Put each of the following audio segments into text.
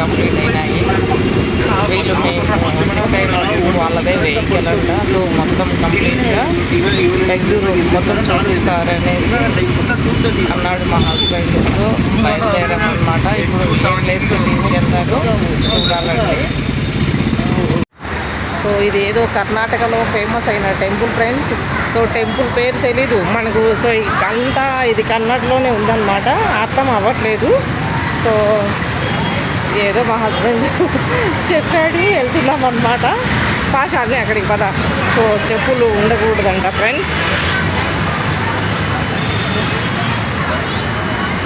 Complete అయినాయి. వీళ్ళు మేము సిక్ అయిన వాళ్ళదే వెహికల్ అంట. సో మొత్తం కంప్లీట్గా బెంగళూరు మొత్తం చూపిస్తారనేసి అన్నాడు మా హస్బెండ్. సో బయలుదేరామన్నమాట. ఇప్పుడు విషయం ప్లేస్కి తీసుకెళ్తారు చూడాలండి. సో ఇది ఏదో కర్ణాటకలో ఫేమస్ అయిన టెంపుల్ ఫ్రెండ్స్. సో టెంపుల్ పేరు తెలీదు. మనకు సో అంతా ఇది కన్నడలోనే ఉందన్నమాట. అర్థం అవ్వట్లేదు. సో ఏదో మా హస్బెండ్ చెప్పాడు వెళ్తున్నాం అనమాట పాషాన్ని అక్కడికి పద. సో చెప్పులు ఉండకూడదంట ఫ్రెండ్స్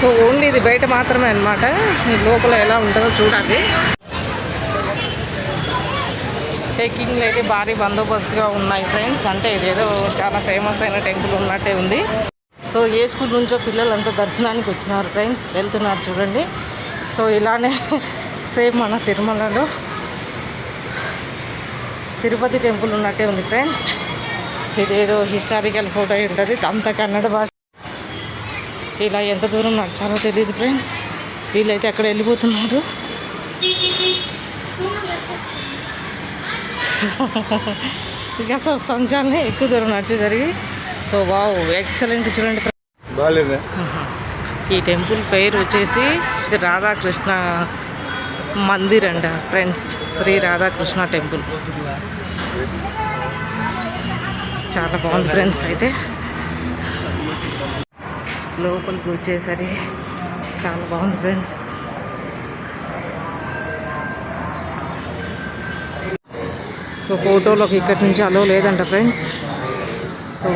సో ఓన్లీ ఇది బయట మాత్రమే అనమాట లోపల ఎలా ఉంటుందో చూడాలి. చెక్కింగ్లు అయితే భారీ బందోబస్తుగా ఉన్నాయి ఫ్రెండ్స్ అంటే ఇదేదో చాలా ఫేమస్ అయిన టెంపుల్ ఉన్నట్టే ఉంది. సో ఏ స్కూల్ నుంచో పిల్లలంతా దర్శనానికి వచ్చినారు ఫ్రెండ్స్ వెళ్తున్నారు చూడండి. సో ఇలానే సేమ్ మన తిరుమలలో. తిరుపతి టెంపుల్ ఉన్నట్టే ఉంది ఫ్రెండ్స్. ఇదేదో హిస్టారికల్ ఫోటో ఉంటుంది అంత కన్నడ భాష. ఇలా ఎంత దూరం నాకు చాలా తెలియదు ఫ్రెండ్స్. వీళ్ళైతే అక్కడ వెళ్ళిపోతున్నారు. ఇక సో సంచాలనే ఎక్కువ దూరం నడిచేసరికి. సో వావ్ ఎక్సలెంట్ చూడండి బాగాలేదా? ఈ టెంపుల్ పేరు వచ్చేసి రాధాకృష్ణ మందిర్ అంట ఫ్రెండ్స్ శ్రీ రాధాకృష్ణ టెంపుల్. చాలా బాగుంది ఫ్రెండ్స్ అయితే. లోపలికి వచ్చేసరి చాలా బాగుంది ఫ్రెండ్స్. సో ఫోటోలోకి ఇక్కడి నుంచి అలో లేదంట ఫ్రెండ్స్. సో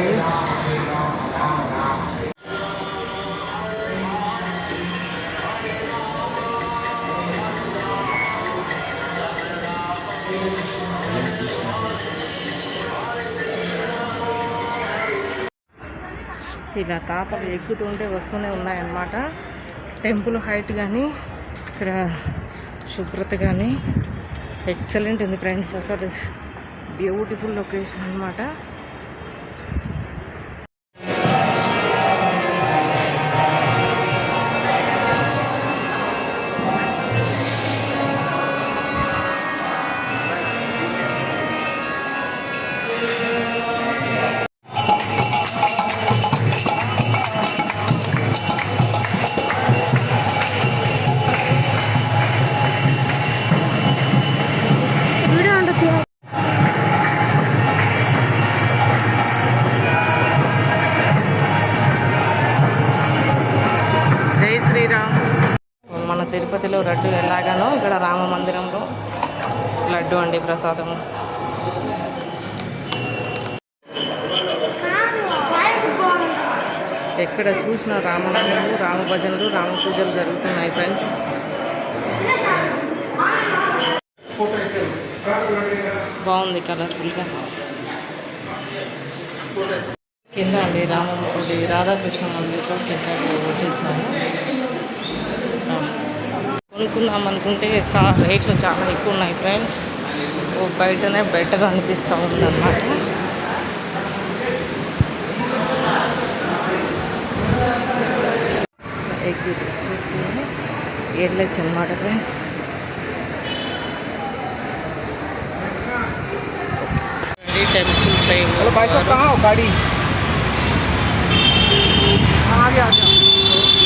ఇలా తాపలు ఎక్కుతుంటే వస్తూనే ఉన్నాయన్నమాట. టెంపుల్ హైట్ కానీ ఇక్కడ శుభ్రత కానీ ఎక్సలెంట్ ఉంది ఫ్రెండ్స్. అసలు బ్యూటిఫుల్ లొకేషన్ అనమాట తిరుపతిలో లడ్డు ఎలాగానో ఇక్కడ రామ మందిరంలో లడ్డు అండి ప్రసాదం ఎక్కడ చూసిన రామనామములు రామ భజనలు రామ పూజలు జరుగుతున్నాయి ఫ్రెండ్స్. బాగుంది కలర్ఫుల్గా. కింద అండి రామమూర్తి రాధాకృష్ణ మందిర్లో కింద వచ్చేస్తాము కొనుక్కుందాం అనుకుంటే చా రేట్లు చాలా ఎక్కువ ఉన్నాయి ఫ్రెండ్స్ బయటనే బెటర్ అనిపిస్తూ ఉందన్నమాట. ఎగ్జిట్ చూసుకుని అనమాట ఫ్రెండ్స్.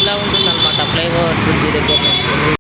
ఇలా ఉంటుందన్నమాట ఫ్లైఓవర్ బ్రిడ్జి దగ్గర నుంచి.